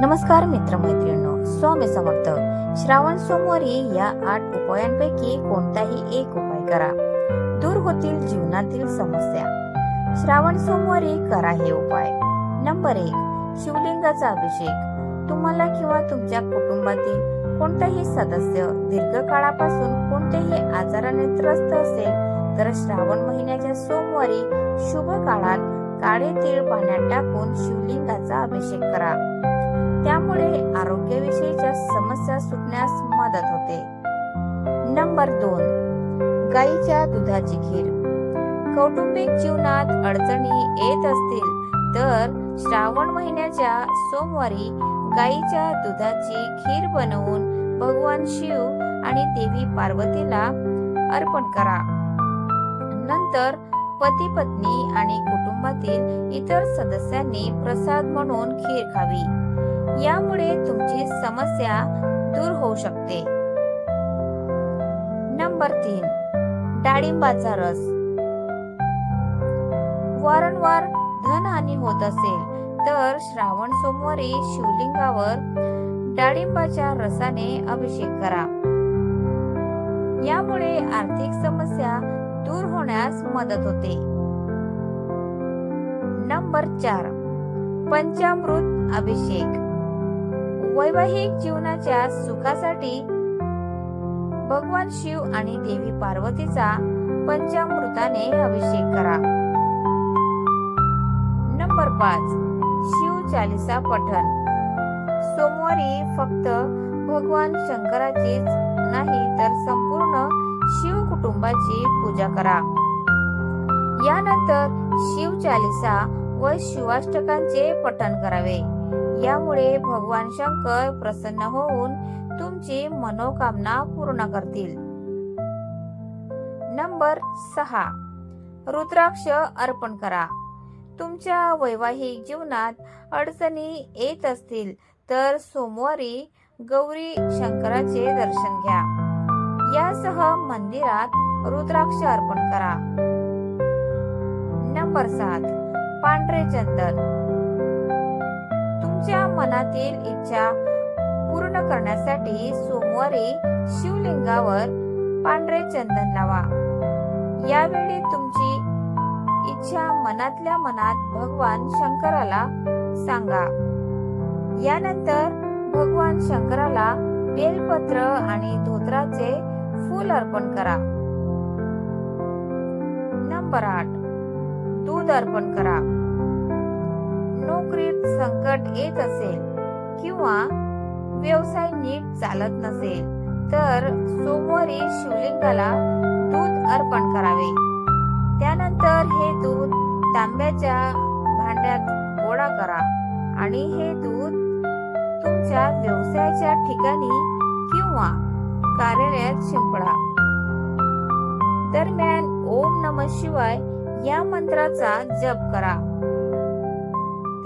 नमस्कार मित्रमैत्रिणींनो स्वामी समर्थ. श्रावण सोमवारी या आठ उपायांपैकी कोणताही एक उपाय करा. दूर होतील जीवनातील समस्या. श्रावण सोमवारी करा हे उपाय. नंबर एक शिवलिंगाचा अभिषेक. तुम्हाला किंवा तुमच्या कुटुंबातील कोणताही सदस्य दीर्घकाळापासून कोणत्याही आजाराने त्रस्त असेल तर श्रावण महिन्याच्या सोमवारी शुभ काळात काळे तीळ पाण्यात टाकून शिवलिंगाचा अभिषेक करा. आरोग्याविषयीच्या समस्या सुटण्यास मदत होते. नंबर दोन गाईच्या दुधाची खीर. कौटुंबिक जीवनात अडचणी येत असतील तर श्रावण महिन्याच्या सोमवारी गाईच्या दुधाची खीर बनवून भगवान शिव आणि देवी पार्वतीला अर्पण करा. नंतर पती पत्नी आणि कुटुंबातील इतर सदस्यांनी प्रसाद म्हणून खीर खावी. यामुळे तुमची समस्या दूर होऊ शकते. नंबर तीन डाळिंबाचा रस. वारंवार धनहानी होत असेल तर श्रावण सोमवारी शिवलिंगावर डाळिंबाच्या रसाने अभिषेक करा. यामुळे आर्थिक समस्या दूर होण्यास मदत होते. नंबर चार पंचामृत अभिषेक. वैवाहिक जीवनाच्या सुखासाठी भगवान शिव आणि देवी पार्वतीचा पंचामृताने अभिषेक करा. नंबर पाच शिव चालिसा पठण. सोमवारी फक्त भगवान शंकराचीच नाही तर संपूर्ण शिव कुटुंबाची पूजा करा. यानंतर शिव चालिसा व शिवाष्टकांचे पठण करावे. यामुळे भगवान शंकर प्रसन्न होऊन तुमची मनोकामना पूर्ण करतील. नंबर सहा. रुद्राक्ष अर्पण करा. तुमच्या वैवाहिक जीवनात अडचणी येत असतील तर सोमवारी गौरी शंकराचे दर्शन घ्या. यासह मंदिरात रुद्राक्ष अर्पण करा. नंबर सात. पांढरे चंदन. मनातील इच्छा पूर्ण करण्यासाठी सोमवारी शिवलिंगावर पांढरे चंदन लावा. यावेळी तुमची इच्छा मनातल्या मनात भगवान शंकराला सांगा. यानंतर भगवान शंकराला बेलपत्र आणि धोत्राचे फूल अर्पण करा. नंबर आठ. दूध अर्पण करा. संकट येत असेल किंवा व्यवसाय नीट चालत नसेल तर सोमवारी शिवलिंगाला दूध अर्पण करावे. त्यानंतर हे दूध तांब्याच्या भांड्यात गोळा करा आणि हे दूध तुमच्या व्यवसायाच्या ठिकाणी किंवा कार्यालयात शिंपडा. दरम्यान ओम नम शिवाय या मंत्राचा जप करा.